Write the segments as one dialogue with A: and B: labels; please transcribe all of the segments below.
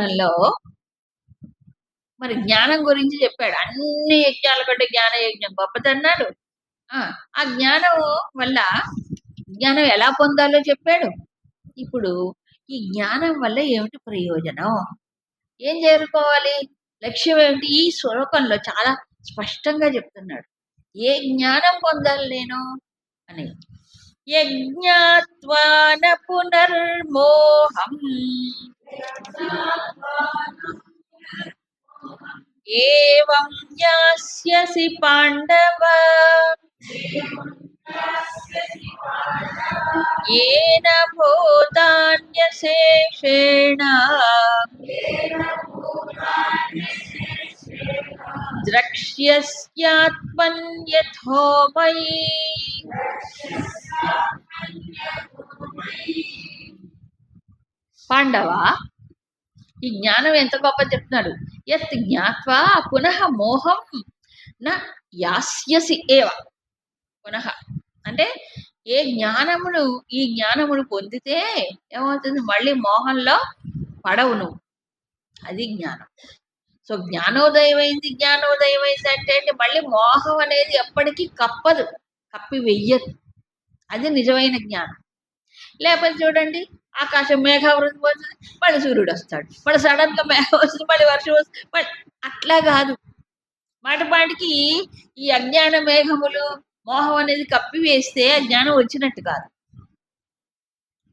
A: జ్ఞాన మరి జ్ఞానం గురించి చెప్పాడు. అన్ని యజ్ఞాల కంటే జ్ఞాన యజ్ఞం గొప్పదన్నాడు. ఆ ఆ జ్ఞానం వల్ల జ్ఞానం ఎలా పొందాలో చెప్పాడు. ఇప్పుడు ఈ జ్ఞానం వల్ల ఏమిటి ప్రయోజనం? ఏం చేరుకోవాలి? లక్ష్యం ఏమిటి? ఈ శ్లోకంలో చాలా స్పష్టంగా చెప్తున్నాడు. ఏ జ్ఞానం పొందాలి నేను? అని. యజ్ఞాత్వాన పునర్మోహం. ఏవం యాస్యసి పాండవ ఏన భూతాన్యశేషేణ ద్రక్ష్యస్యాత్మన్యథో మయి పాండవ ఈ జ్ఞానం ఎంత గొప్ప చెప్తున్నాడు. యత్ జ్ఞాత్వా పునః మోహం నా యాస్యసి ఏవ. పునః. అంటే ఏ జ్ఞానమును ఈ జ్ఞానమును పొందితే ఏమవుతుంది? మళ్ళీ మోహంలో పడవు నువ్వు. అది జ్ఞానం. సో జ్ఞానోదయం అయింది జ్ఞానోదయం అయింది అంటే మళ్ళీ మోహం అనేది ఎప్పటికీ కప్పదు. కప్పి వెయ్యదు. అది నిజమైన జ్ఞానం. లేకపోతే చూడండి ఆకాశం మేఘావృతం వస్తుంది మళ్ళీ సూర్యుడు వస్తాడు. మళ్ళీ సడన్గా మేఘం వస్తుంది మళ్ళీ వర్షం వస్తుంది మళ్ళీ అట్లా కాదు. మాటపాటికి ఈ అజ్ఞాన మేఘములు మోహం అనేది కప్పి వేస్తే జ్ఞానం వచ్చినట్టు కాదు.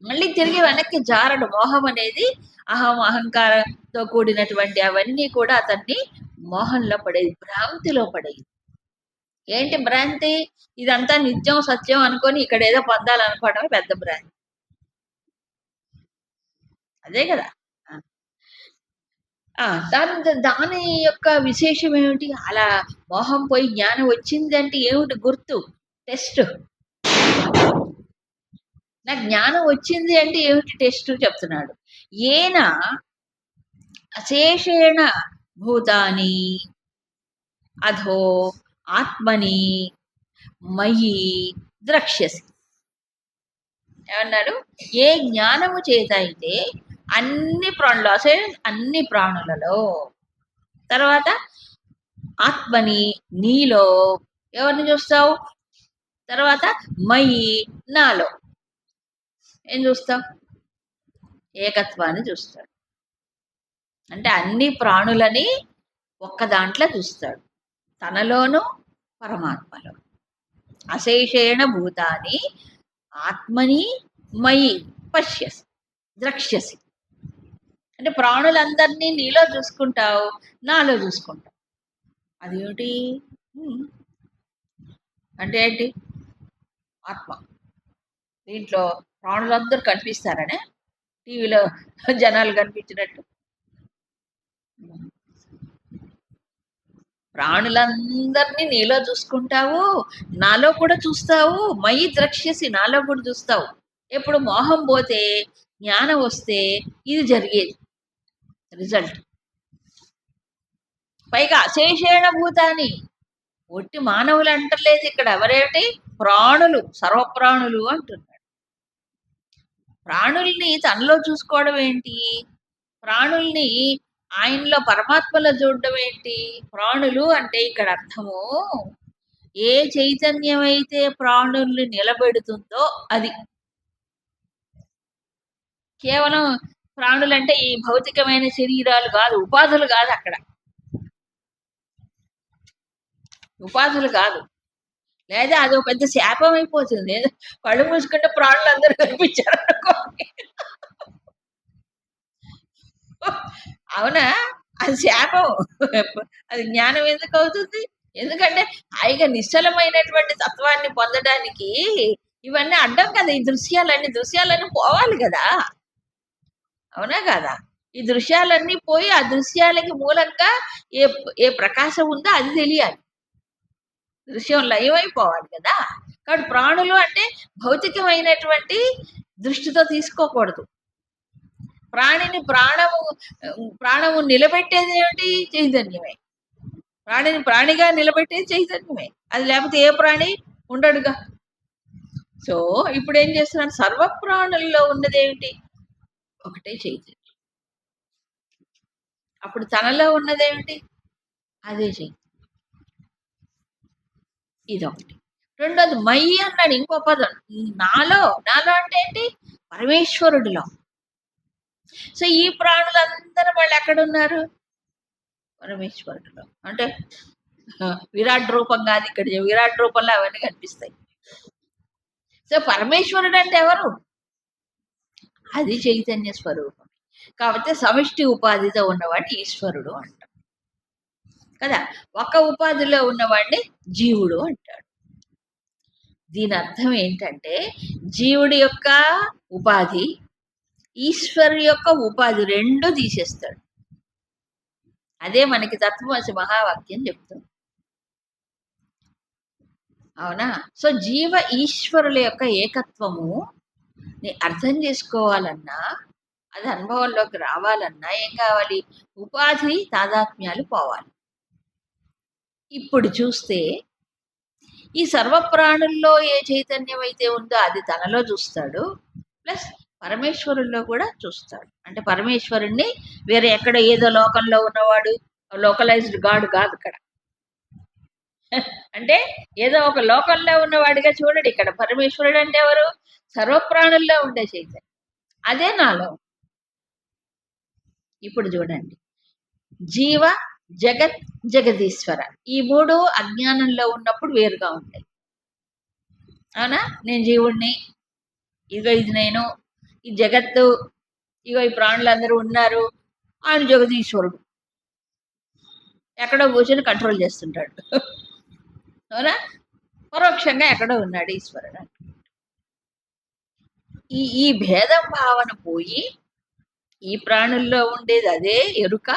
A: మళ్ళీ తిరిగి వెనక్కి జారడు. మోహం అనేది అహం అహంకారంతో కూడినటువంటి అవన్నీ కూడా అతన్ని మోహంలో పడేది భ్రాంతిలో పడేది. ఏంటి భ్రాంతి? ఇదంతా నిత్యం సత్యం అనుకొని ఇక్కడ ఏదో పొందాలనుకోవడమే పెద్ద భ్రాంతి. అదే కదా. ఆ. దాని దాని యొక్క విశేషం ఏమిటి? అలా మోహం పోయి జ్ఞానం వచ్చింది అంటే ఏమిటి గుర్తు? టెస్ట్. నా జ్ఞానం వచ్చింది అంటే ఏమిటి టెస్ట్ చెప్తున్నాడు. ఏన అశేషేణ భూతాని అధో ఆత్మని మయి ద్రక్ష్యసి. ఏమన్నాడు? ఏ జ్ఞానము చేత అయితే అన్ని ప్రాణులు అసలు అన్ని ప్రాణులలో. తర్వాత ఆత్మని నీలో ఎవరిని చూస్తావు? తర్వాత మయి నాలో. ఏం చూస్తావు? ఏకత్వాన్ని చూస్తాడు. అంటే అన్ని ప్రాణులని ఒక్క దాంట్లో చూస్తాడు. తనలోను పరమాత్మలో. అశేషేణ భూతాని ఆత్మని మయి పశ్యసి ద్రక్ష్యసి. అంటే ప్రాణులందరినీ నీలో చూసుకుంటావు నాలో చూసుకుంటావు. అదేమిటి? హ్మ్. అంటే ఏంటి? ఆత్మ. దీంట్లో ప్రాణులందరూ కనిపిస్తారనే? టీవీలో జనాలు కనిపించినట్టు. ప్రాణులందరినీ నీలో చూసుకుంటావు నాలో కూడా చూస్తావు మయి ద్రక్ష్యసి నాలో కూడా చూస్తావు. ఎప్పుడు మోహం పోతే జ్ఞానం వస్తే ఇది జరిగేది. రిజల్ట్. పైగా శేషేణ భూతాన్ని ఒట్టి మానవులు అంటలేదు ఇక్కడ. ఎవరేమిటి? ప్రాణులు సర్వప్రాణులు అంటున్నాడు. ప్రాణుల్ని తనలో చూసుకోవడం ఏంటి? ప్రాణుల్ని ఆయనలో పరమాత్మలో చూడడం ఏంటి? ప్రాణులు అంటే ఇక్కడ అర్థము ఏ చైతన్యం అయితే ప్రాణుల్ని నిలబెడుతుందో అది. కేవలం ప్రాణులు అంటే ఈ భౌతికమైన శరీరాలు కాదు ఉపాధులు కాదు అక్కడ. ఉపాధులు కాదు. లేదా అది ఒక పెద్ద శాపం అయిపోతుంది. కళ్ళు మూసుకుంటే ప్రాణులు అందరూ కనిపించారు అనుకోండి అవునా? అది శాపం. అది జ్ఞానం ఎందుకు అవుతుంది? ఎందుకంటే హాయిగా నిశ్చలమైనటువంటి తత్వాన్ని పొందడానికి ఇవన్నీ అడ్డం కదా. ఈ దృశ్యాలన్నీ దృశ్యాలన్నీ పోవాలి కదా. అవునా కదా? ఈ దృశ్యాలన్నీ పోయి ఆ దృశ్యాలకి మూలంగా ఏ ఏ ప్రకాశం ఉందో అది తెలియాలి. దృశ్యం లయమైపోవాలి కదా? కాబట్టి ప్రాణులు అంటే భౌతికమైనటువంటి దృష్టితో తీసుకోకూడదు. ప్రాణిని ప్రాణము ప్రాణము నిలబెట్టేది ఏమిటి? చైతన్యమే. ప్రాణిని ప్రాణిగా నిలబెట్టేది చైతన్యమే. అది లేకపోతే ఏ ప్రాణి? ఉండడుగా. సో ఇప్పుడు ఏం చేస్తున్నారు సర్వ ప్రాణుల్లో ఒకటే చైతన్యం అప్పుడు తనలో ఉన్నదేమిటి? అదే చెయ్యి. ఇదొకటి. రెండోది మై అన్నాడు ఇంకో పదం. నాలో నాలో అంటే ఏంటి? పరమేశ్వరుడిలో. సో ఈ ప్రాణులందరూ వాళ్ళు ఎక్కడున్నారు? పరమేశ్వరుడిలో. అంటే విరాట్ రూపం కాదు ఇక్కడ. విరాట్ రూపంలో అవన్నీ కనిపిస్తాయి. సో పరమేశ్వరుడు అంటే ఎవరు? అది చైతన్య స్వరూపం. కాబట్టి సమిష్టి ఉపాధితో ఉన్నవాడిని ఈశ్వరుడు అంటాం కదా? ఒక ఉపాధిలో ఉన్నవాడిని జీవుడు అంటాడు. దీని అర్థం ఏంటంటే జీవుడి యొక్క ఉపాధి ఈశ్వరు యొక్క ఉపాధి రెండు తీసేస్తాడు. అదే మనకి తత్వమసి మహావాక్యం చెప్తుంది. అవునా? సో జీవ ఈశ్వరుల యొక్క ఏకత్వము అర్థం చేసుకోవాలన్నా అది అనుభవంలోకి రావాలన్నా ఏం కావాలి? ఉపాధి తాదాత్మ్యాలు పోవాలి. ఇప్పుడు చూస్తే ఈ సర్వ ప్రాణుల్లో ఏ చైతన్యం అయితే ఉందో అది తనలో చూస్తాడు ప్లస్ పరమేశ్వరుల్లో కూడా చూస్తాడు. అంటే పరమేశ్వరుణ్ణి వేరే ఎక్కడ ఏదో లోకంలో ఉన్నవాడు లోకలైజ్డ్ గాడ్ కాదు ఇక్కడ. అంటే ఏదో ఒక లోకంలో ఉన్నవాడిగా చూడడు. ఇక్కడ పరమేశ్వరుడు అంటే ఎవరు? సర్వప్రాణుల్లో ఉండే చైతన్యం. అదే నాలో. ఇప్పుడు చూడండి. జీవ జగత్ జగదీశ్వర. ఈ మూడు అజ్ఞానంలో ఉన్నప్పుడు వేరుగా ఉంటాయి. అవునా? నేను జీవుణ్ణి ఇదిగో ఇది నేను ఈ జగత్తు ఇగో ఈ ప్రాణులందరూ ఉన్నారు. ఆయన జగదీశ్వరుడు. ఎక్కడో కూర్చొని కంట్రోల్ చేస్తుంటాడు. అవునా? పరోక్షంగా ఎక్కడో ఉన్నాడు ఈశ్వరుడు. ఈ ఈ భేద భావన పోయి ఈ ప్రాణుల్లో ఉండేది అదే ఎరుక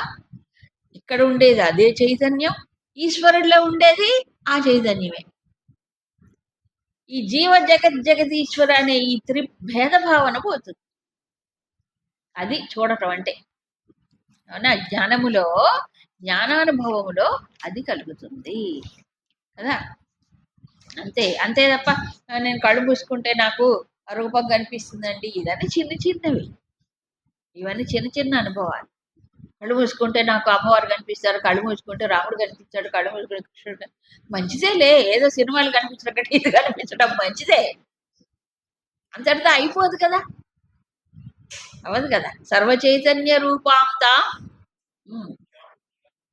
A: ఇక్కడ ఉండేది అదే చైతన్యం ఈశ్వరుడిలో ఉండేది ఆ చైతన్యమే. ఈ జీవ జగత్ జగదీశ్వర అనే ఈ త్రి భేద భావన పోతుంది. అది చూడటం అంటే. అవునా? జ్ఞానములో జ్ఞానానుభవములో అది కలుగుతుంది. కదా? అంతే అంతే తప్ప నేను కళ్ళు పూసుకుంటే నాకు రూపం కనిపిస్తుందండి. ఇదన్నీ చిన్న చిన్నవి. ఇవన్నీ చిన్న చిన్న అనుభవాలు. కళ్ళు మూసుకుంటే నాకు అమ్మవారు కనిపిస్తారు. కళ్ళు మూసుకుంటే రాముడు కనిపించాడు కళ్ళు మూసుకుంటే కృష్ణుడు. మంచిదేలే ఏదో సినిమాలు కనిపించడం ఇది కనిపించడం మంచిదే. అంతటితో అయిపోదు కదా. అవదు కదా. సర్వ చైతన్య రూపాంతా ఉమ్,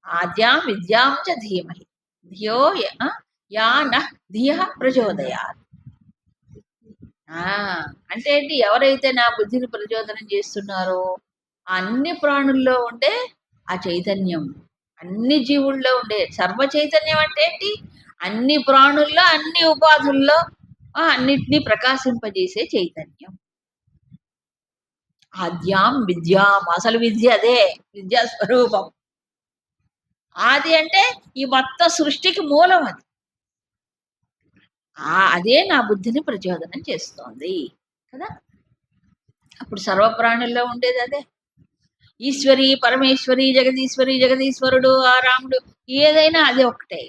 A: ఆద్యాం విద్యాం చ ధీమహి. ధియో య- యా న ధియ ప్రచోదయాత్. అంటే ఏంటి? ఎవరైతే నా బుద్ధిని ప్రచోదనం చేస్తున్నారో ఆ అన్ని ప్రాణుల్లో ఉండే ఆ చైతన్యం. అన్ని జీవుల్లో ఉండే సర్వ చైతన్యం అంటే ఏంటి? అన్ని ప్రాణుల్లో అన్ని ఉపాధుల్లో ఆ, అన్నిటినీ ప్రకాశింపజేసే చైతన్యం. ఆద్యాం విద్యాం అసలు విద్య అదే విద్యా స్వరూపం ఆది అంటే ఈ మొత్తం సృష్టికి మూలం అది. ఆ అదే నా బుద్ధిని ప్రచోదనం చేస్తోంది కదా? అప్పుడు సర్వప్రాణుల్లో ఉండేది అదే. ఈశ్వరి పరమేశ్వరి జగదీశ్వరి జగదీశ్వరుడు ఆ రాముడు ఏదైనా అదే ఒకటే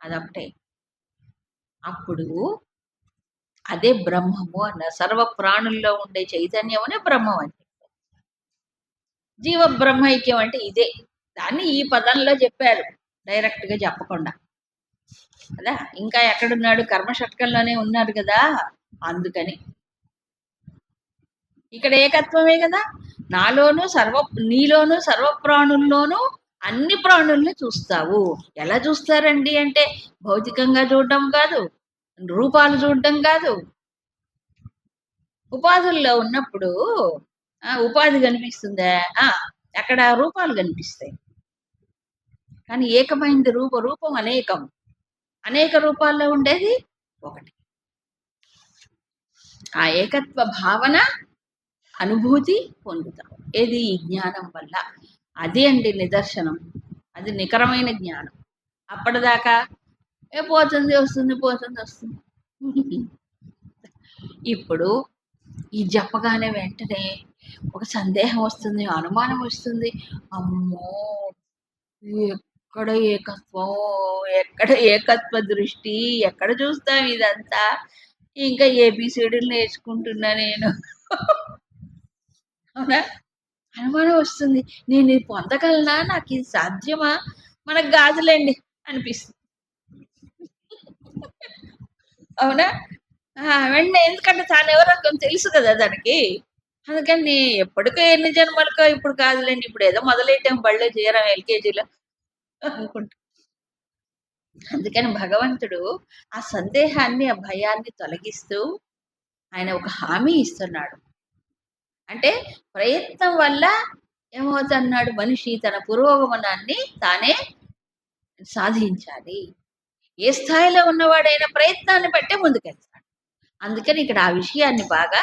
A: అదొకటే అప్పుడు అదే బ్రహ్మము అన్న సర్వ ప్రాణుల్లో ఉండే చైతన్యమునే బ్రహ్మం అని జీవ బ్రహ్మైక్యం అంటే ఇదే. దాన్ని ఈ పదంలో చెప్పారు డైరెక్ట్గా చెప్పకుండా. కదా? ఇంకా ఎక్కడున్నాడు? కర్మ షట్కంలోనే ఉన్నాడు కదా? అందుకని. ఇక్కడ ఏకత్వమే కదా? నాలోను సర్వ నీలోను సర్వ ప్రాణుల్లోనూ అన్ని ప్రాణుల్ని చూస్తావు. ఎలా చూస్తారండి అంటే భౌతికంగా చూడటం కాదు రూపాలు చూడటం కాదు. ఉపాధుల్లో ఉన్నప్పుడు ఆ, ఉపాధి కనిపిస్తుందా? అక్కడ రూపాలు కనిపిస్తాయి. కానీ ఏకమైంది రూప రూపం అనేకం. అనేక రూపాల్లో ఉండేది ఒకటి. ఆ ఏకత్వ భావన అనుభూతి పొందుతాం. ఏది? ఈ జ్ఞానం వల్ల. అది అండి నిదర్శనం. అది నికరమైన జ్ఞానం. అప్పటిదాకా ఏ పోతుంది వస్తుంది పోతుంది వస్తుంది. ఇప్పుడు ఈ చెప్పగానే వెంటనే ఒక సందేహం వస్తుంది అనుమానం వస్తుంది. అమ్మో! ఎక్కడ ఏకత్వం ఎక్కడ ఏకత్వ దృష్టి ఎక్కడ చూస్తాం ఇదంతా? ఇంకా ఏబిసిడీలు నేర్చుకుంటున్నా నేను. అవునా? అనుమానం వస్తుంది. నేను ఇది పొందగలనా? నాకు ఇది సాధ్యమా? మనకు గాజులేండి అనిపిస్తుంది. అవునా? వెంటనే ఎందుకంటే తాను ఎవరో కొంచెం తెలుసు కదా దానికి. అందుకని ఎప్పటికో ఎన్ని జన్మలకో ఇప్పుడు కాదులేండి ఇప్పుడు ఏదో మొదలెట్టాం బళ్ళో చేరాం ఎల్కేజీలో. అనుకుంటా. అందుకని భగవంతుడు ఆ సందేహాన్ని ఆ భయాన్ని తొలగిస్తూ ఆయన ఒక హామీ ఇస్తున్నాడు. అంటే ప్రయత్నం వల్ల ఏమవుతున్నాడు? మనిషి తన పురోగమనాన్ని తానే సాధించాలి. ఏ స్థాయిలో ఉన్నవాడైనా ప్రయత్నాన్ని బట్టే ముందుకెళ్తాడు. అందుకని ఇక్కడ ఆ విషయాన్ని బాగా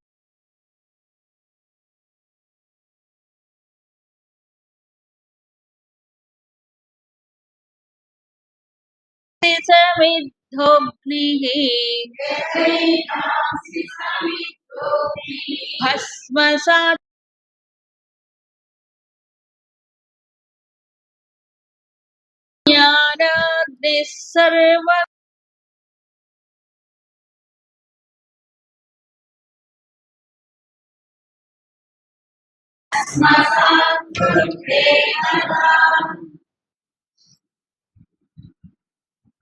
A: చేదసి పాపేభ్య పాపకృత్ సమిద్ధోగ్నిః భస్మసాత్ జ్ఞానాగ్నిः సర్వ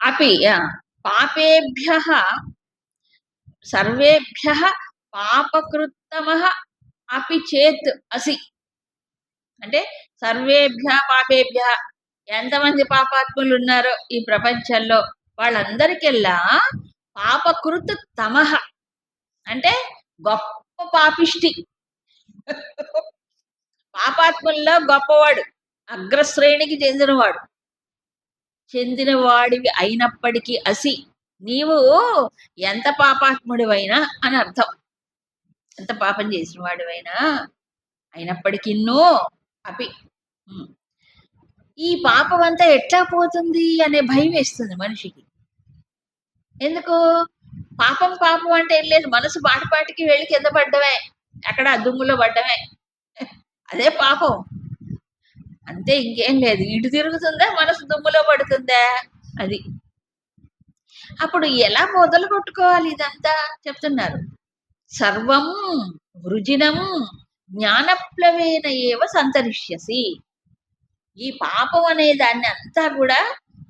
A: అపి పాపేభ్య సర్వేభ్య పాపకృత్తమ అపి చేత్ అసి అంటే సర్వేభ్య పాపేభ్య ఎంతమంది పాపాత్ములు ఉన్నారో ఈ ప్రపంచంలో వాళ్ళందరికెల్లా పాపకృత్ తమ అంటే గొప్ప పాపిష్టి. పాపాత్ముల్లో గొప్పవాడు అగ్రశ్రేణికి చెందినవాడు. చెందినవాడివి అయినప్పటికీ అసి నీవు ఎంత పాపాత్ముడివైనా అని అర్థం. ఎంత పాపం చేసిన వాడివైనా అయినప్పటికీ అపి ఈ పాపం అంతా ఎట్లా పోతుంది అనే భయం వేస్తుంది మనిషికి. ఎందుకు? పాపం పాపం అంటే ఏం లేదు. మనసు బాటిపాటికి వెళ్ళి కింద పడ్డమే. అక్కడ దుమ్ములో పడ్డమే. అదే పాపం. అంతే ఇంకేం లేదు. ఇటు తిరుగుతుందా? మనసు దుమ్ములో పడుతుందా? అది. అప్పుడు ఎలా మొదలు కొట్టుకోవాలి ఇదంతా? చెప్తున్నారు. సర్వం వృజినం జ్ఞానప్లవేన ఏవ సంతరిష్యసి. ఈ పాపం అనే దాన్ని అంతా కూడా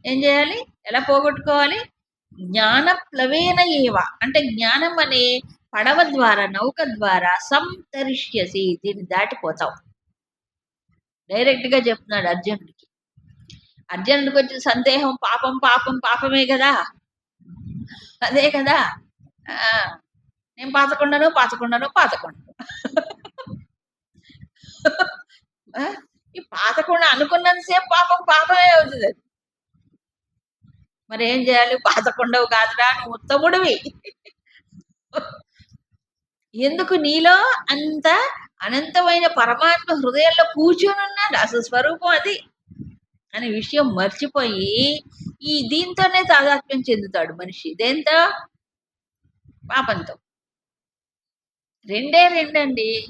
A: ఏం చేయాలి? ఎలా పోగొట్టుకోవాలి? జ్ఞానప్లవేన ఏవ అంటే జ్ఞానం అనే పడవ ద్వారా నౌక ద్వారా సంతరిష్యసి. దీన్ని దాటిపోతావు డైరెక్ట్గా చెప్తున్నాడు అర్జునుడికి. అర్జునుడికి వచ్చిన సందేహం పాపం పాపం పాపమే కదా. అదే కదా. ఆ, నేను పాతకుండాను పాతకుండాను పాతకుండాను. ఈ పాతకుండా అనుకున్నంతసేపు పాపం పాపమే అవుతుంది అది. మరి ఏం చేయాలి? పాతకుండవు కాదురా నువ్వు ఉత్తముడివి. ఎందుకు నీలో అంత అనంతమైన పరమాత్మ హృదయంలో కూర్చొని ఉన్నాడు. అసలు స్వరూపం అది. అనే విషయం మర్చిపోయి ఈ దీంతోనే తాదాత్మ్యం చెందుతాడు మనిషి. దేంతో పాపంతో. రెండే రెండండి.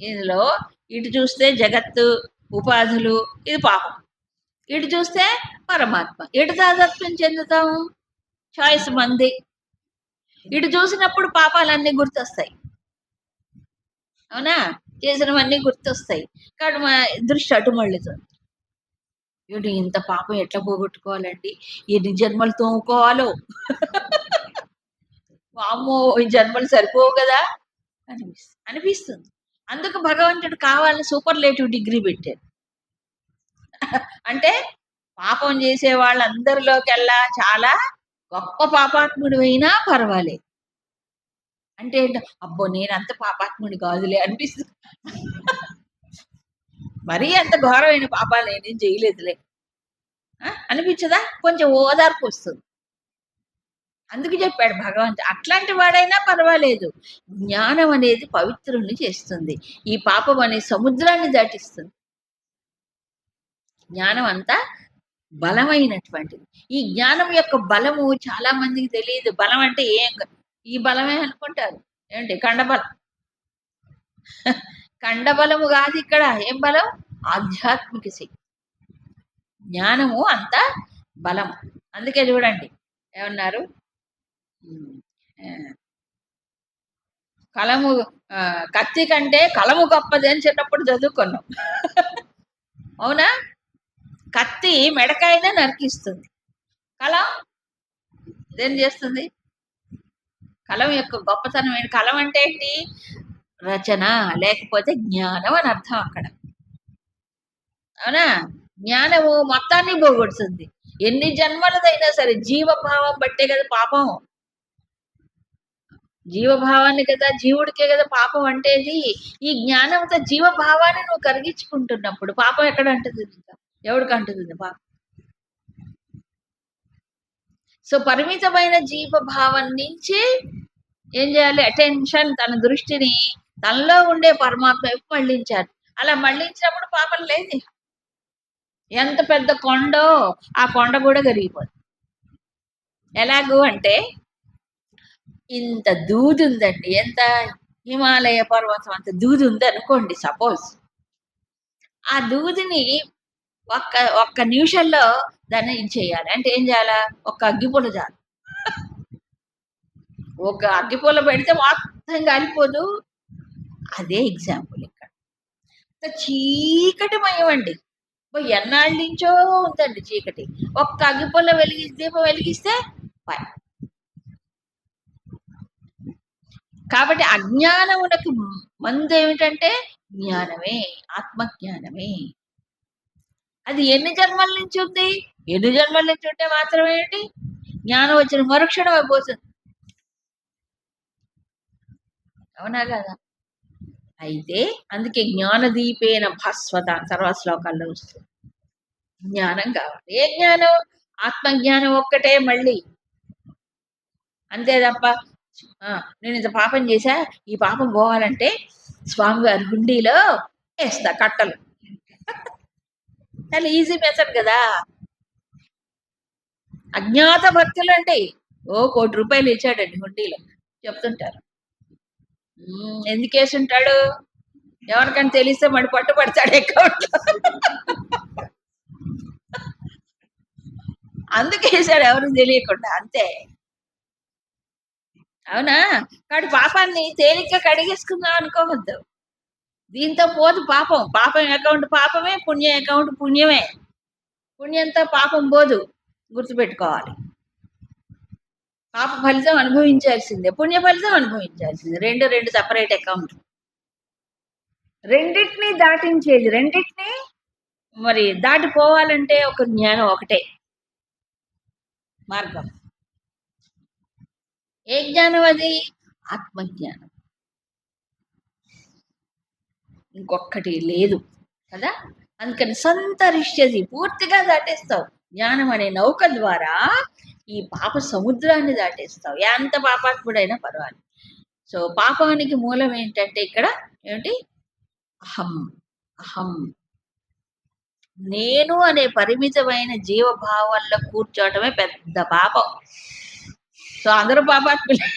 A: ఇందులో ఇటు చూస్తే జగత్తు ఉపాధులు ఇది పాపం. ఇటు చూస్తే పరమాత్మ. ఇటు తాదాత్మ్యం చెందుతాము? చాయిస్ మంది. ఇటు చూసినప్పుడు పాపాలన్నీ గుర్తొస్తాయి. అవునా? చేసినవన్నీ గుర్తొస్తాయి. కానీ మా దృష్టి అటు మళ్ళుతుంది ఏంటి ఇంత పాపం ఎట్లా పోగొట్టుకోవాలండి? ఎన్ని జన్మలు తోముకోవాలో? వామ్మో ఈ జన్మలు సరిపోవు కదా? అనిపిస్తుంది అనిపిస్తుంది. అందుకు భగవంతుడు కావాలని సూపర్లేటివ్ డిగ్రీ పెట్టారు అంటే పాపం చేసే వాళ్ళందరిలోకెల్లా చాలా గొప్ప పాపాత్ముడు అయినా పర్వాలేదు. అంటే ఏంటో, అబ్బో నేను అంత పాపాత్ముడి కాదులే అనిపిస్తుంది. మరీ అంత ఘోరమైన పాపాలు నేనేం చేయలేదులే. ఆ? అనిపించదా? కొంచెం ఓదార్పు వస్తుంది. అందుకు చెప్పాడు భగవంతుడు అట్లాంటి వాడైనా పర్వాలేదు. జ్ఞానం అనేది పవిత్రుల్ని చేస్తుంది. ఈ పాపం అనే సముద్రాన్ని దాటిస్తుంది. జ్ఞానం అంతా బలమైనటువంటిది. ఈ జ్ఞానం యొక్క బలము చాలా మందికి తెలియదు. బలం అంటే ఏం ఈ బలమే అనుకుంటారు. ఏంటి కండబలం కండబలము కాదు ఇక్కడ. ఏం బలం? ఆధ్యాత్మిక శక్తి. జ్ఞానము అంత బలం. అందుకే చూడండి. ఏమన్నారు? కలము కత్తి కంటే కలము గొప్పది అని చిన్నప్పుడు చదువుకున్నాం. అవునా? కత్తి మెడకాయనే నరికిస్తుంది. కలం? ఇదేం చేస్తుంది? కలం యొక్క గొప్పతనం ఏంటి? కలం అంటే ఏంటి? రచన లేకపోతే జ్ఞానం అని అర్థం అక్కడ. అవునా? జ్ఞానము మొత్తాన్ని పోగొడుతుంది. ఎన్ని జన్మలదైనా సరే జీవభావం బట్టే కదా పాపం. జీవభావాన్ని కదా జీవుడికే కదా పాపం అంటేది ఈ జ్ఞానంతో జీవభావాన్ని నువ్వు కరిగించుకుంటున్నప్పుడు పాపం ఎక్కడ అంటుంది ఎవడికి అంటుంది పాపం? సో పరిమితమైన జీవభావం నుంచి ఏం చేయాలి? అటెన్షన్ తన దృష్టిని తనలో ఉండే పరమాత్మ వైపు మళ్ళించాలి. అలా మళ్ళించినప్పుడు పాపం లేదు. ఎంత పెద్ద కొండో ఆ కొండ కూడా కరిగిపోతుంది ఎలాగూ అంటే ఇంత దూది ఉందండి. ఎంత హిమాలయ పర్వతం అంత దూది ఉంది అనుకోండి సపోజ్ ఆ దూదిని ఒక్క ఒక్క నిమిషంలో దాన్ని ఇది చేయాలి. అంటే ఏం చేయాలా? ఒక్క అగ్గిపూల చాలు ఒక అగ్గిపూల పెడితే మొత్తం కాలిపోదు. అదే ఎగ్జాంపుల్ ఇక్కడ. చీకటి మయమండి ఎన్నాళ్ళ నుంచో ఉందండి చీకటి. ఒక్క అగ్గిపుల్ల వెలిగి దీపం వెలిగిస్తే పై కాబట్టి అజ్ఞానమునకు మందు ఏమిటంటే జ్ఞానమే ఆత్మజ్ఞానమే. అది ఎన్ని జన్మల నుంచి ఉంది? ఎన్ని జన్మల నుంచి ఉంటే మాత్రం ఏంటి? జ్ఞానం వచ్చిన మరుక్షణం అయిపోతుంది అవునా కదా? అయితే అందుకే జ్ఞానదీపేన భాస్వత తర్వాత శ్లోకాల్లో వస్తుంది. జ్ఞానం కావాలి. ఏ జ్ఞానం? ఆత్మజ్ఞానం ఒక్కటే మళ్ళీ. అంతే తప్ప ఆ, నేను ఇంత పాపం చేశా? ఈ పాపం పోవాలంటే స్వామివారి హుండీలో వేస్తా కట్టలు. చాలా ఈజీ మెథడ్ కదా. అజ్ఞాత భక్తులు అంటే ఓ కోటి రూపాయలు ఇచ్చాడండి హుండీలో. చెప్తుంటారు. ఎందుకేసి ఎందుకు వేసి ఉంటాడు ఎవరికైనా తెలిస్తే మడి పట్టుబడతాడు అకౌంట్ అందుకే వేసాడు ఎవరికి తెలియకుండా అంతే. అవునా? కాడు పాపాన్ని తేలిక కడిగేసుకుందాం అనుకోవద్దు. దీంతో పోదు పాపం. పాపం అకౌంట్ పాపమే పుణ్యం అకౌంట్ పుణ్యమే. పుణ్యంతో పాపం పోదు. గుర్తుపెట్టుకోవాలి. పాప ఫలితం అనుభవించాల్సిందే పుణ్య ఫలితం అనుభవించాల్సిందే. రెండు రెండు సపరేట్ అకౌంట్ రెండింటిని దాటించేది రెండింటిని మరి దాటిపోవాలంటే ఒక జ్ఞానం ఒకటే. మార్గం. ఏ జ్ఞానం అది? ఆత్మజ్ఞానం. ఇంకొక్కటి లేదు కదా? అందుకని సంతరిష్యది పూర్తిగా దాటేస్తావు. జ్ఞానం అనే నౌక ద్వారా ఈ పాప సముద్రాన్ని దాటేస్తావు. ఎంత పాపాత్ముడైనా పర్వాలేదు. సో పాపానికి మూలం ఏంటంటే ఇక్కడ ఏమిటి? అహం అహం. నేను అనే పరిమితమైన జీవభావంలో కూర్చోవటమే పెద్ద పాపం. సో అందరూ పాపాత్ములే.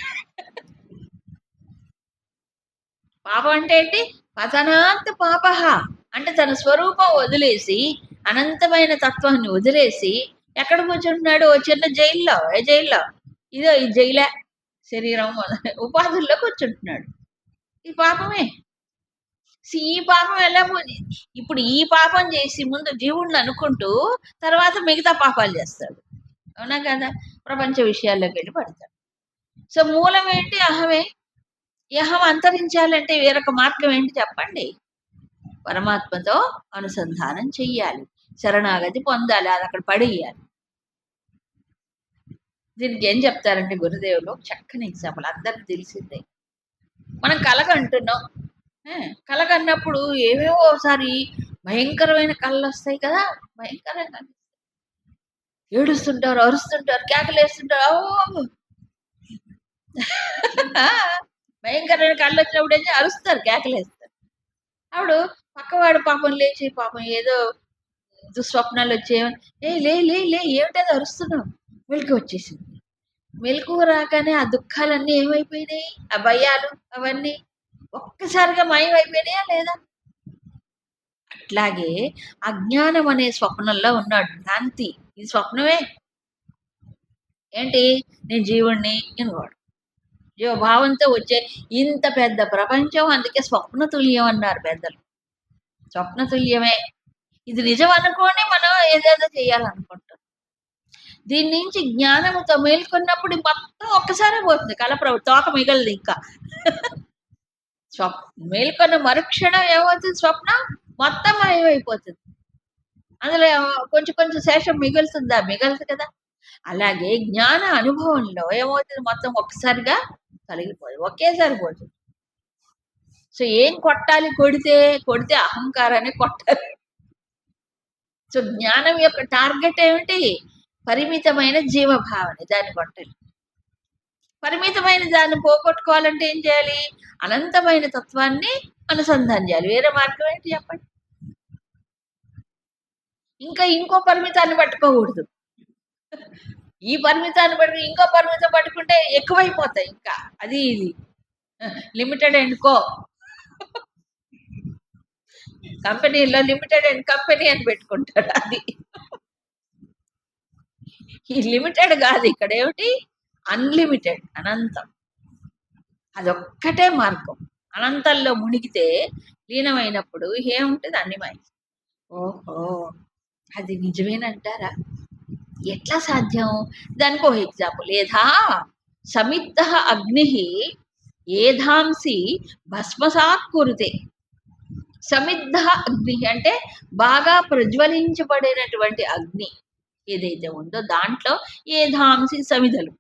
A: పాపం అంటే ఏంటి? పతనాంత పాప అంటే తన స్వరూపం వదిలేసి అనంతమైన తత్వాన్ని వదిలేసి ఎక్కడ కూర్చుంటున్నాడు? ఓ చిన్న జైల్లో ఏ జైల్లో? ఇదో ఈ జైలే శరీరం ఉపాధుల్లో కూర్చుంటున్నాడు. ఈ పాపమే. ఈ పాపం ఎలా పోయింది ఇప్పుడు ఈ పాపం చేసి ముందు జీవుడిని అనుకుంటూ తర్వాత మిగతా పాపాలు చేస్తాడు. అవునా కదా? ప్రపంచ విషయాల్లోకి వెళ్ళి పడతాడు. సో మూలం ఏంటి? అహమే. ఈ అహం అంతరించాలంటే వేరొక మార్గం ఏంటి చెప్పండి? పరమాత్మతో అనుసంధానం చెయ్యాలి. శరణాగతి పొందాలి అది అక్కడ పడేయాలి. దీనికి ఏం చెప్తారంటే గురుదేవులు చక్కని ఎగ్జాంపుల్ అందరికి తెలిసిందే. మనం కలగంటున్నాం కలగన్నప్పుడు ఏవేవో ఒకసారి భయంకరమైన కళ్ళు వస్తాయి కదా భయంకరంగా ఏడుస్తుంటారు అరుస్తుంటారు కేకలేస్తుంటారు ఓ భయంకరమైన కళ్ళు వచ్చినప్పుడు ఏం అరుస్తారు కేకలేస్తారు అప్పుడు పక్కవాడు పాపం లేచి పాపం ఏదో దుస్వప్నాలు వచ్చేయమని ఏ లే లే లే ఏమిటది అరుస్తున్నావు? మెలకు వచ్చేసింది. మెలకు రాగానే ఆ దుఃఖాలన్నీ ఏమైపోయినాయి? ఆ భయాలు అవన్నీ ఒక్కసారిగా మాయమైపోయినాయా లేదా? అట్లాగే అజ్ఞానం అనే స్వప్నంలో ఉన్నాడు భ్రాంతి ఇది స్వప్నమే. ఏంటి? నేను జీవుణ్ణి అనుకోడు జీవభావంతో వచ్చే ఇంత పెద్ద ప్రపంచం అందుకే స్వప్న తుల్యం అన్నారు పెద్దలు. స్వప్న తుల్యమే ఇది నిజం అనుకోని మనం ఏదేదో చేయాలనుకుంటాం. దీని నుంచి జ్ఞానముతో మేల్కొన్నప్పుడు మొత్తం ఒక్కసారే పోతుంది కలప్ర తోక మిగలదు ఇంకా. స్వప్ మేల్కొన్న మరుక్షణం ఏమవుతుంది? స్వప్నం మొత్తం అయిపోతుంది అందులో కొంచెం కొంచెం శేషం మిగులుతుందా మిగలదు కదా. అలాగే జ్ఞాన అనుభవంలో ఏమవుతుంది? మొత్తం ఒక్కసారిగా కలిగిపోదు ఒకేసారి పోతుంది. సో ఏం కొట్టాలి కొడితే? కొడితే అహంకారాన్ని కొట్టాలి. సో జ్ఞానం యొక్క టార్గెట్ ఏమిటి? పరిమితమైన జీవభావన దాని కొట్టాలి పరిమితమైన దాన్ని పోగొట్టుకోవాలంటే ఏం చేయాలి? అనంతమైన తత్వాన్ని అనుసంధానం చేయాలి వేరే మార్గం ఏంటి చెప్పండి? ఇంకా ఇంకో పరిమితాన్ని పట్టుకోకూడదు. ఈ పరిమితాన్ని పట్టుకు ఇంకో పరిమితం పట్టుకుంటే ఎక్కువైపోతాయి ఇంకా. అది ఇది. Limited and co. కంపెనీలో లిమిటెడ్ అండ్ కంపెనీ అని పెట్టుకుంటాడు అది. ఈ లిమిటెడ్ కాదు ఇక్కడ ఏమిటి? అన్లిమిటెడ్ అనంతం. అదొక్కటే మార్గం. అనంతంలో మునిగితే లీనమైనప్పుడు ఏముంటుంది? అన్నిమయం ఓహో అది నిజమేనంటారా? ఎట్లా సాధ్యం? దానికి ఒక ఎగ్జాంపుల్. ఏధా సమిద్ధ అగ్ని ఏధాంసి భస్మసాత్ కురితే. సమిద్ధ అగ్ని అంటే బాగా ప్రజ్వలించబడినటువంటి అగ్ని ఏదైతే ఉందో దాంట్లో ఏధాంసి సమిధలు.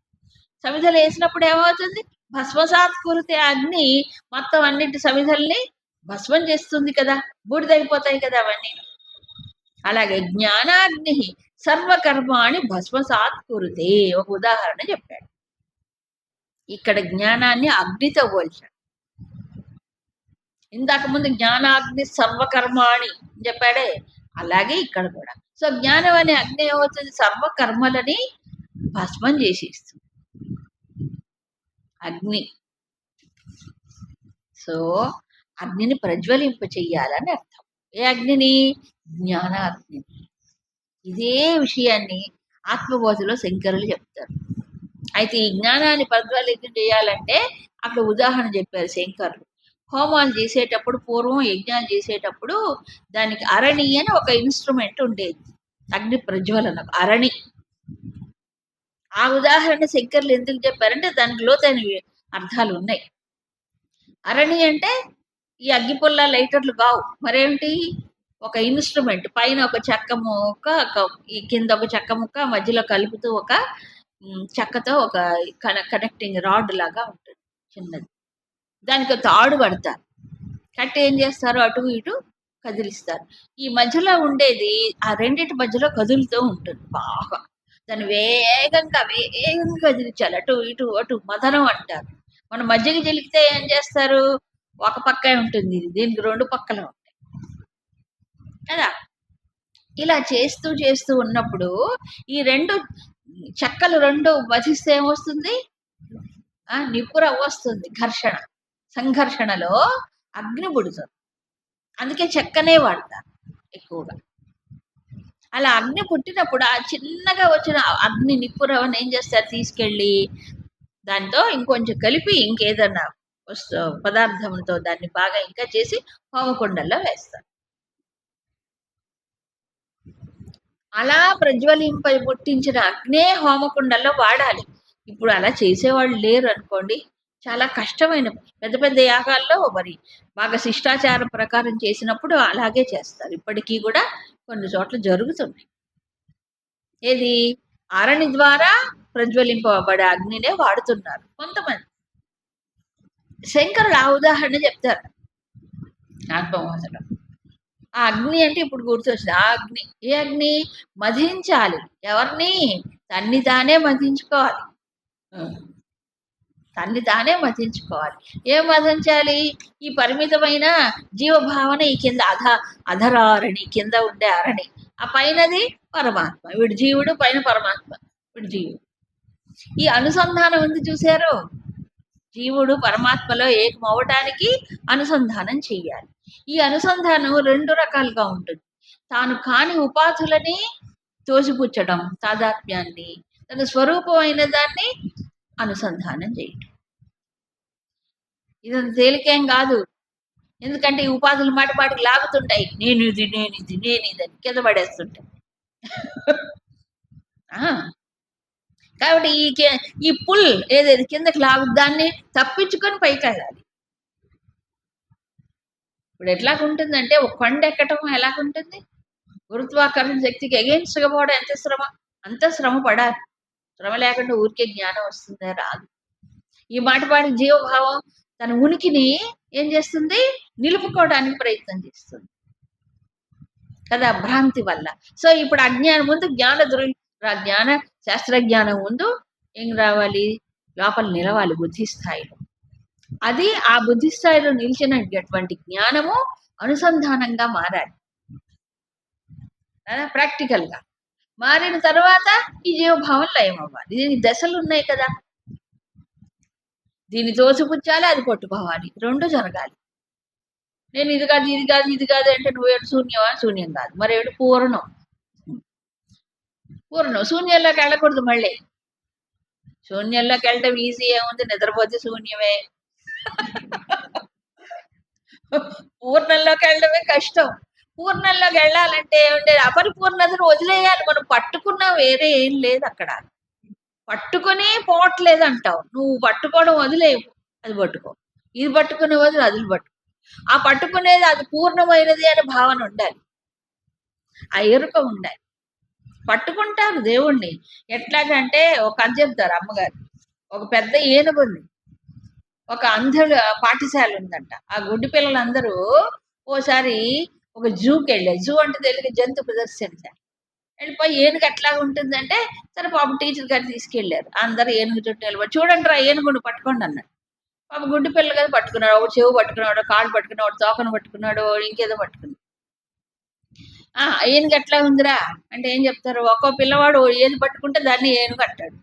A: సమిధలు వేసినప్పుడు ఏమవుతుంది? భస్మసాత్ కురితే అగ్ని మొత్తం అన్నిటి సమిధల్ని భస్మం చేస్తుంది కదా బూడిదైపోతాయి కదా అవన్నీ. అలాగే జ్ఞానాగ్ని సర్వకర్మాణి భస్మసాత్ కురుతే ఒక ఉదాహరణ చెప్పాడు. ఇక్కడ జ్ఞానాన్ని అగ్నితో పోల్చాడు. ఇందాక ముందు జ్ఞానాగ్ని సర్వకర్మాణి అని చెప్పాడే అలాగే ఇక్కడ కూడా. సో జ్ఞానం అనే అగ్ని ఏమవుతుంది? సర్వకర్మలని భస్మం చేసేస్తుంది. అగ్ని. సో అగ్నిని ప్రజ్వలింప చెయ్యాలని అర్థం. ఏ అగ్నిని? జ్ఞానాగ్ని. ఇదే విషయాన్ని ఆత్మబోధలో శంకరులు చెప్తారు. అయితే ఈ జ్ఞానాన్ని ప్రజ్వలితం చేయాలంటే అక్కడ ఉదాహరణ చెప్పారు శంకరులు. హోమాలు చేసేటప్పుడు పూర్వం యజ్ఞాలు చేసేటప్పుడు దానికి అరణి అని ఒక ఇన్స్ట్రుమెంట్ ఉండేది. అగ్ని ప్రజ్వలన అరణి. ఆ ఉదాహరణ శంకర్లు ఎందుకు చెప్పారంటే దానికి లోతైన అర్థాలు ఉన్నాయి. అరణి అంటే ఈ అగ్గిపుల్ల లైటర్లు కావు. మరేమిటి? ఒక ఇన్స్ట్రుమెంట్. పైన ఒక చెక్క ముక్క ఈ కింద ఒక చెక్క ముక్క మధ్యలో కలుపుతూ ఒక చెక్కతో ఒక కనెక్టింగ్ రాడ్ లాగా ఉంటుంది. చిన్నది. దానికి తాడు పడతారు. కట్టి ఏం చేస్తారు అటు ఇటు కదిలిస్తారు. ఈ మధ్యలో ఉండేది ఆ రెండింటి మధ్యలో కదులుతూ ఉంటుంది బాగా. దాన్ని వేగంగా వేగంగా కదిలించాలి. అటు ఇటు అటు మదనం అంటారు. మన మధ్యకి జరిగితే ఏం చేస్తారు? ఒక పక్క ఉంటుంది. దీనికి రెండు పక్కలు ఉంటాయి. కదా? ఇలా చేస్తూ చేస్తూ ఉన్నప్పుడు ఈ రెండు చెక్కలు రెండు వధిస్తే ఏమొస్తుంది? నిపుర వస్తుంది ఘర్షణ. సంఘర్షణలో అగ్ని పుడుతుంది అందుకే చెక్కనే వాడతారు ఎక్కువగా. అలా అగ్ని పుట్టినప్పుడు ఆ చిన్నగా వచ్చిన అగ్ని నిప్పురవని ఏం చేస్తారు? తీసుకెళ్ళి దాంతో ఇంకొంచెం కలిపి ఇంకేదన్నా వస్తు పదార్థంతో దాన్ని బాగా ఇంకా చేసి హోమకుండల్లో వేస్తారు. అలా ప్రజ్వలింప పుట్టించిన అగ్నే హోమకుండల్లో వాడాలి. ఇప్పుడు అలా చేసేవాళ్ళు లేరు అనుకోండి చాలా కష్టమైన పెద్ద పెద్ద యాగాల్లో మరి బాగా శిష్టాచార ప్రకారం చేసినప్పుడు అలాగే చేస్తారు. ఇప్పటికీ కూడా కొన్ని చోట్ల జరుగుతున్నాయి. ఏది? అరణి ద్వారా ప్రజ్వలింపబడే అగ్నినే వాడుతున్నారు కొంతమంది. శంకరుడు ఆ ఉదాహరణ చెప్తారు. ఆత్మవాసలో ఆ అగ్ని అంటే ఇప్పుడు గుర్తొచ్చింది. ఆ అగ్ని ఏ అగ్ని? మధించాలి. ఎవరిని? తన్ని తానే మధించుకోవాలి. తన్ని తానే మతించుకోవాలి. ఏం మతించాలి? ఈ పరిమితమైన జీవభావన ఈ కింద అధ అధరారణి కింద ఉండే అరణి. ఆ పైనది పరమాత్మ. వీడు జీవుడు పైన పరమాత్మ. వీడు జీవుడు. ఈ అనుసంధానం ఉంది చూశారు? జీవుడు పరమాత్మలో ఏకమవటానికి అనుసంధానం చెయ్యాలి. ఈ అనుసంధానం రెండు రకాలుగా ఉంటుంది. తాను కాని ఉపాధులని తోసిపుచ్చడం తాదాత్మ్యాన్ని తన స్వరూపమైన దాన్ని అనుసంధానం చేయటం. ఇది తేలికేం కాదు. ఎందుకంటే ఈ ఉపాధులు మాటి మాటికి లాగుతుంటాయి. నేను ఇది నేను ఇది నేను ఇది అని కింద పడేస్తుంటాయి. ఆ. కాబట్టి ఈ ఈ పుల్ ఏదైతే కిందకి లాగు దాన్ని తప్పించుకొని పైకి వెళ్ళాలి ఇప్పుడు ఎట్లాగుంటుందంటే ఒక కొండ ఎక్కటం ఎలాగుంటుంది? గురుత్వాకర్షణ శక్తికి against పోవడం ఎంత శ్రమ? అంత శ్రమ పడాలి. శ్రమ లేకుండా ఊరికే జ్ఞానం వస్తుందా రాదు. ఈ మాటపాటి జీవభావం తన ఉనికిని ఏం చేస్తుంది? నిలుపుకోవడానికి ప్రయత్నం చేస్తుంది. కదా భ్రాంతి వల్ల. సో ఇప్పుడు అజ్ఞానం ముందు జ్ఞాన దృ జ్ఞాన శాస్త్రజ్ఞానం ముందు ఏం రావాలి? లోపల నిలవాలి బుద్ధి స్థాయిలో. అది ఆ బుద్ధి స్థాయిలో నిలిచినటువంటి జ్ఞానము అనుసంధానంగా మారాలి. ప్రాక్టికల్గా. ప్రాక్టికల్గా మారిన తర్వాత ఈ జీవభావం లయం అవ్వాలి. దీనికి దశలు ఉన్నాయి కదా. దీన్ని తోసిపుచ్చాలి అది పట్టుకోవాలి రెండు జరగాలి. నేను ఇది కాదు ఇది కాదు ఇది కాదు అంటే నువ్వేడు శూన్యమా? శూన్యం కాదు. మరి ఏడు పూర్ణం. పూర్ణం. శూన్యంలోకి వెళ్ళకూడదు మళ్ళీ. శూన్యంలోకి వెళ్ళటం ఈజీ ఏముంది నిద్రపోతే శూన్యమే. పూర్ణంలోకి వెళ్ళడమే కష్టం. పూర్ణంలోకి వెళ్ళాలంటే ఏమంటే అపరిపూర్ణతను వదిలేయాలి. మనం పట్టుకున్నా వేరే ఏం లేదు అక్కడ. పట్టుకునే పోవట్లేదు అంటావు నువ్వు పట్టుకోవడం వదిలేవు. అది పట్టుకో. ఇది పట్టుకునే వదిలి అది పట్టుకో. ఆ పట్టుకునేది అది పూర్ణమైనది అనే భావన ఉండాలి. ఆ ఎరుక ఉండాలి. పట్టుకుంటారు దేవుణ్ణి. ఎట్లాగంటే ఒక కథ చెప్తారు అమ్మగారు. ఒక పెద్ద ఏనుగు ఉంది. ఒక అంధుడు పాఠశాల ఉందంట. ఆ గుడ్డి పిల్లలందరూ ఓసారి ఒక జూకి వెళ్ళారు జూ అంటే తెలియక జంతు ప్రదర్శన వెళ్ళిపోయి ఏనుగు ఎట్లా ఉంటుందంటే సరే పాప టీచర్ గారు తీసుకెళ్ళారు అందరు ఏనుగు చుట్టూ వెళ్ళిపోయి చూడండి రా ఏనుగును పట్టుకోండి అన్నాడు పాప గుడ్డి పిల్ల కదా పట్టుకున్నాడు. ఒక చెవు పట్టుకున్నాడు కాళ్ళు పట్టుకున్నాడు తోకను పట్టుకున్నాడు ఇంకేదో పట్టుకున్నాడు. ఆ ఏనుగు ఎట్లా ఉందిరా? అంటే ఏం చెప్తారు? ఒక్కో పిల్లవాడు ఏది పట్టుకుంటే దాన్ని ఏనుగు అంటాడు.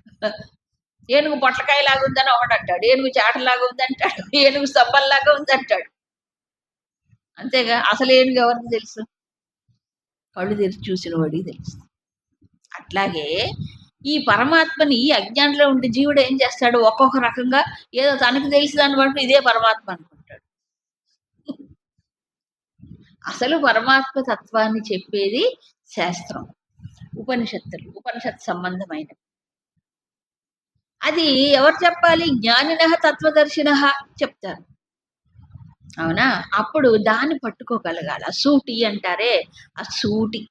A: ఏనుగు పొట్లకాయలాగా ఉందని ఒకడు అంటాడు. ఏనుగు చాటలాగా ఉంది అంటాడు ఏనుగు స్తంభంలాగా ఉంది అంటాడు అంతేగా అసలు ఏనుగు ఎవరికి తెలుసు? కళ్ళు తెరిచి చూసిన వాడికి తెలుసు. అట్లాగే ఈ పరమాత్మని ఈ అజ్ఞానంలో ఉండే జీవుడు ఏం చేస్తాడు? ఒక్కొక్క రకంగా ఏదో తనకు తెలిసి దాన్ని బట్టి ఇదే పరమాత్మ అనుకుంటాడు. అసలు పరమాత్మ తత్వాన్ని చెప్పేది శాస్త్రం ఉపనిషత్తులు ఉపనిషత్ సంబంధమైన. అది ఎవరు చెప్పాలి? జ్ఞానిన తత్వదర్శిన చెప్తారు. అవునా? అప్పుడు దాన్ని పట్టుకోగలగాలి. సూటి అంటారే ఆ సూటి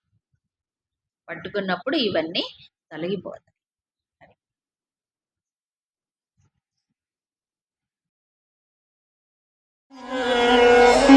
A: పట్టుకున్నప్పుడు ఇవన్నీ తొలగిపోతాయి.
B: Thank